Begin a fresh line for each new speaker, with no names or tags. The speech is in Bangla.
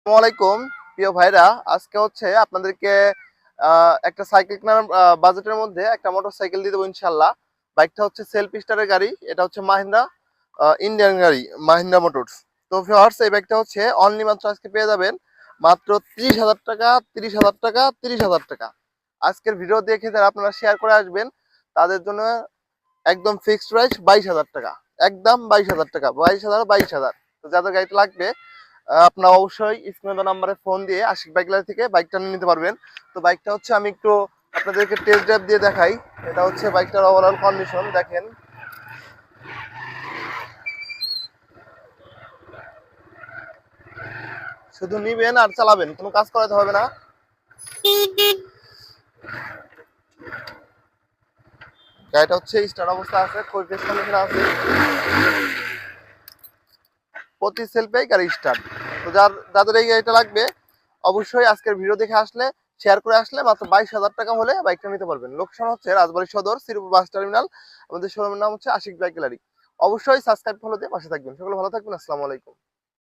আসসালামু আলাইকুম প্রিয় ভাইরা। আজকে হচ্ছে আপনাদেরকে একটা সাইকেল কেনার বাজেটের মধ্যে একটা মোটর সাইকেল দিয়ে দেবো ইনশাল্লাহ বাইকটা হচ্ছে সেলফ স্টারের গাড়ি, এটা হচ্ছে মাহিন্দ্রা ইন্ডিয়ান গাড়ি, মাহিন্দ্রা মোটরস। তো ভিউয়ার্স এই বাইকটা হচ্ছে অনলি মাত্র আজকে পেয়ে যাবেন, মাত্র তিরিশ হাজার টাকা, তিরিশ হাজার টাকা, তিরিশ হাজার টাকা। আজকের ভিডিও দেখে যারা আপনারা শেয়ার করে আসবেন, তাদের জন্য একদম ফিক্সড প্রাইস বাইশ হাজার টাকা, একদম বাইশ হাজার টাকা, বাইশ হাজার বাইশ হাজার। তো যাদের গাড়িটা লাগবে আপনারা অবশ্যই স্ক্রিনে নাম্বারে ফোন দিয়ে আশিক বাইক গ্যালারি থেকে বাইকটা নিয়ে নিতে পারবেন। তো বাইকটা হচ্ছে আমি একটু আপনাদেরকে টেস্ট ড্রাইভ দিয়ে দেখাই। এটা হচ্ছে বাইকটার ওভারঅল কন্ডিশন দেখেন। শুধু নিবেন আর চালাবেন, কোনো কাজ করাতে হবে না। গাড়িটা হচ্ছে স্টার্ট অবস্থা আছে ফ্রেশ কন্ডিশন আছে? প্রতি সেলফে গাড়ি স্টার্ট তো যার, যাদের এই গাড়িটা লাগবে, অবশ্যই আজকের ভিডিও দেখে আসলে শেয়ার করে আসলে মাত্র বাইশ হাজার টাকা হলে বাইকটা নিতে পারবেন। লোকসান হচ্ছে রাজবাড়ী সদর, শ্রীপুর বাস টার্মিনাল আমাদের শোরুমের নাম হচ্ছে আশিক বাইক গ্যালারি অবশ্যই সাবস্ক্রাইব ফলো দিয়ে পাশে থাকবেন। সকলে ভালো থাকবেন। আসসালামু আলাইকুম।